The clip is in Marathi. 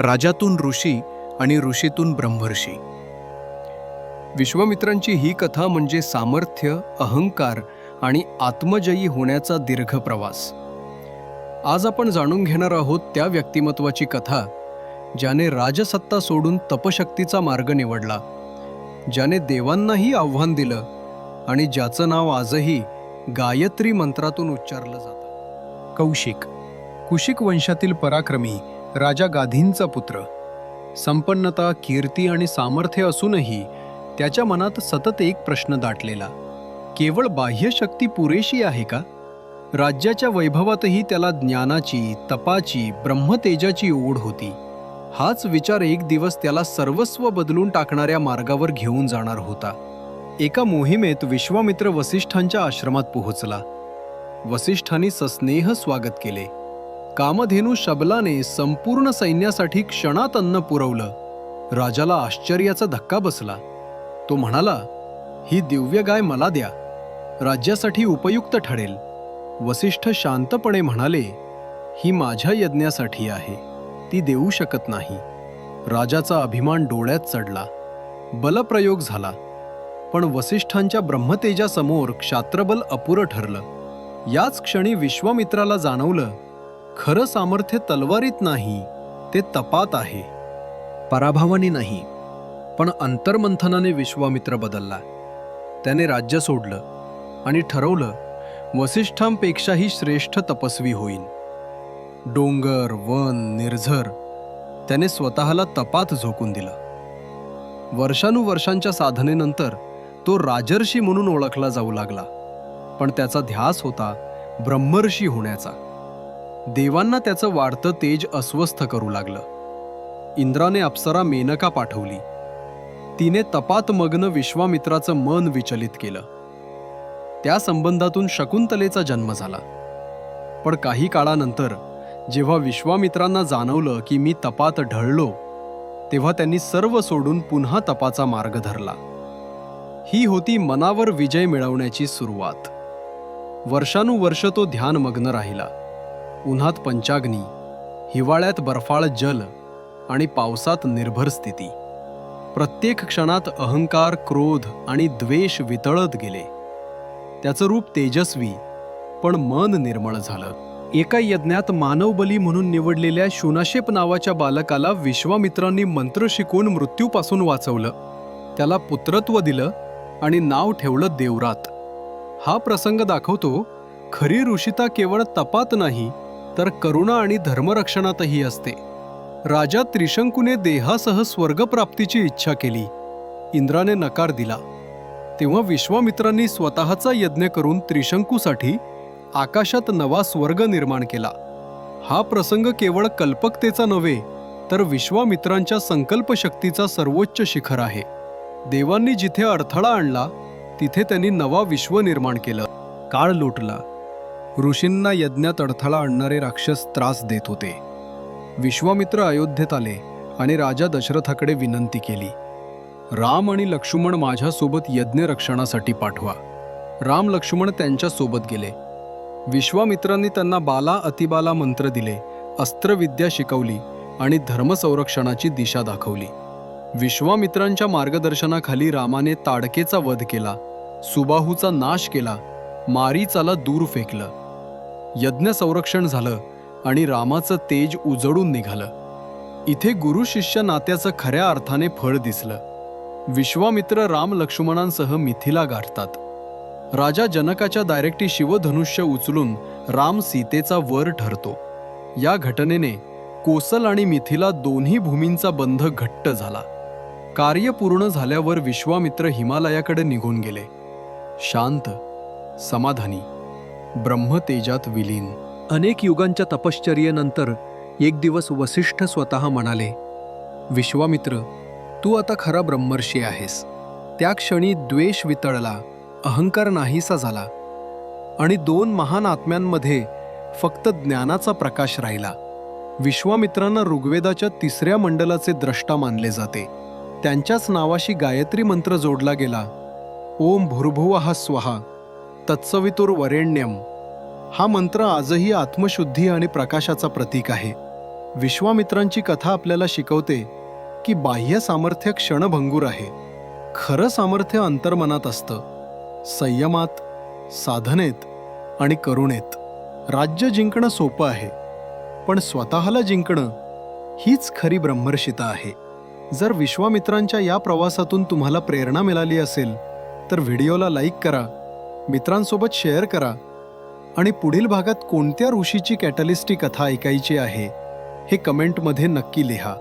राजातून ऋषी आणि ऋषीतून ब्रह्मर्षी. विश्वामित्रांची ही कथा म्हणजे सामर्थ्य अहंकार आणि आत्मजयी होण्याचा दीर्घ प्रवास. आज आपण जाणून घेणार आहोत त्या व्यक्तिमत्वाची कथा ज्याने राजसत्ता सोडून तपशक्तीचा मार्ग निवडला ज्याने देवांनाही आव्हान दिलं आणि ज्याचं नाव आजही गायत्री मंत्रातून उच्चारलं जातं. कौशिक कुशिक वंशातील पराक्रमी राजा गाधींचा पुत्र. संपन्नता कीर्ती आणि सामर्थ्य असूनही त्याच्या मनात सतत एक प्रश्न दाटलेला. केवळ बाह्यशक्ती पुरेशी आहे का? राज्याच्या वैभवातही त्याला ज्ञानाची तपाची ब्रह्मतेजाची ओढ होती. हाच विचार एक दिवस त्याला सर्वस्व बदलून टाकणाऱ्या मार्गावर घेऊन जाणार होता. एका मोहिमेत विश्वामित्र वसिष्ठांच्या आश्रमात पोहोचला. वसिष्ठांनी सस्नेह स्वागत केले. कामधेनू शबलाने संपूर्ण सैन्यासाठी क्षणात अन्न पुरवलं. राजाला आश्चर्याचा धक्का बसला. तो म्हणाला ही दिव्य गाय मला द्या. राज्यासाठी उपयुक्त ठरेल. वसिष्ठ शांतपणे म्हणाले ही माझ्या यज्ञासाठी आहे. ती देऊ शकत नाही. राजाचा अभिमान डोळ्यात चढला. बलप्रयोग झाला. पण वसिष्ठांच्या ब्रह्मतेजासमोर क्षात्रबल अपुरं ठरलं. याच क्षणी विश्वामित्राला जाणवलं खरं सामर्थ्य तलवारीत नाही ते तपात आहे. पराभवाने नाही पण अंतर्मंथनाने विश्वामित्र बदलला. त्याने राज्य सोडलं आणि ठरवलं वसिष्ठांपेक्षाही श्रेष्ठ तपस्वी होईन. डोंगर वन निर्झर त्याने स्वतःला तपात झोकून दिलं. वर्षानुवर्षांच्या साधनेनंतर तो राजर्षी म्हणून ओळखला जाऊ लागला पण त्याचा ध्यास होता ब्रह्मर्षी होण्याचा. देवांना त्याचं वाढतं तेज अस्वस्थ करू लागलं. इंद्राने अप्सरा मेनका पाठवली. तिने तपात मग्न विश्वामित्राचं मन विचलित केलं. त्या संबंधातून शकुंतलेचा जन्म झाला. पण काही काळानंतर जेव्हा विश्वामित्रांना जाणवलं की मी तपात ढळलो तेव्हा त्यांनी सर्व सोडून पुन्हा तपाचा मार्ग धरला. ही होती मनावर विजय मिळवण्याची सुरुवात. वर्षानुवर्ष तो ध्यानमग्न राहिला. उन्हात पंचाग्नी हिवाळ्यात बर्फाळ जल आणि पावसात निर्भर स्थिती. प्रत्येक क्षणात अहंकार क्रोध आणि द्वेष वितळत गेले. त्याचं रूप तेजस्वी पण मन निर्मळ झालं. एका यज्ञात मानवबली म्हणून निवडलेल्या शुनाशेप नावाच्या बालकाला विश्वामित्रांनी मंत्र शिकवून मृत्यूपासून वाचवलं. त्याला पुत्रत्व दिलं आणि नाव ठेवलं देवरात. हा प्रसंग दाखवतो खरी ऋषिता केवळ तपात नाही तर करुणा आणि धर्मरक्षणातही असते. राजा त्रिशंकूने देहासह स्वर्गप्राप्तीची इच्छा केली. इंद्राने नकार दिला. तेव्हा विश्वामित्रांनी स्वतःचा यज्ञ करून त्रिशंकूसाठी आकाशात नवा स्वर्ग निर्माण केला. हा प्रसंग केवळ कल्पकतेचा नव्हे तर विश्वामित्रांच्या संकल्पशक्तीचा सर्वोच्च शिखर आहे. देवांनी जिथे अडथळा आणला तिथे त्यांनी नवा विश्व निर्माण केलं. काळ लोटला. ऋषींना यज्ञात अडथळा आणणारे राक्षस त्रास देत होते. विश्वामित्र अयोध्येत आले आणि राजा दशरथाकडे विनंती केली राम आणि लक्ष्मण माझ्यासोबत यज्ञ रक्षणासाठी पाठवा. राम लक्ष्मण त्यांच्यासोबत गेले. विश्वामित्रांनी त्यांना बाला अतिबाला मंत्र दिले अस्त्रविद्या शिकवली आणि धर्मसंरक्षणाची दिशा दाखवली. विश्वामित्रांच्या मार्गदर्शनाखाली रामाने ताडकेचा वध केला सुबाहूचा नाश केला मारीचाला दूर फेकलं. यज्ञ संरक्षण झालं आणि रामाचं तेज उजळून निघालं. इथे गुरु शिष्य नात्याचं खऱ्या अर्थाने फळ दिसलं. विश्वामित्र राम लक्ष्मणांसह मिथिला गाठतात. राजा जनकाच्या डायरेक्टी शिवधनुष्य उचलून राम सीतेचा वर ठरतो. या घटनेने कोसल आणि मिथिला दोन्ही भूमींचा बंध घट्ट झाला. कार्य पूर्ण झाल्यावर विश्वामित्र हिमालयाकडे निघून गेले. शांत समाधानी ब्रह्मतेजात विलीन. अनेक युगांच्या तपश्चर्येनंतर एक दिवस वसिष्ठ स्वतः म्हणाले विश्वामित्र तू आता खरा ब्रह्मर्षी आहेस. त्या क्षणी द्वेष वितळला अहंकार नाहीसा झाला आणि दोन महान आत्म्यांमध्ये फक्त ज्ञानाचा प्रकाश राहिला. विश्वामित्रांना ऋग्वेदाच्या तिसऱ्या मंडलाचे द्रष्टा मानले जाते. त्यांच्याच नावाशी गायत्री मंत्र जोडला गेला. ओम भूर्भुवः स्वहा. तत्सवितुर वरेण्यम. हा मंत्र आजही आत्मशुद्धी आणि प्रकाशाचा प्रतीक आहे. विश्वामित्रांची कथा आपल्याला शिकवते की बाह्य सामर्थ्य क्षणभंगूर आहे. खरं सामर्थ्य अंतर्मनात असतं. संयमात साधनेत आणि करुणेत. राज्य जिंकणं सोपं आहे पण स्वतःला जिंकणं हीच खरी ब्रह्मर्षिता आहे. जर विश्वामित्रांच्या या प्रवासातून तुम्हाला प्रेरणा मिळाली असेल तर व्हिडिओला लाईक करा मित्रांसोबत शेअर करा. आणि पुढील भागात कोणत्या ऋषीची कॅटलिस्टी कथा ऐकायची आहे हे कमेंटमध्ये नक्की लिहा.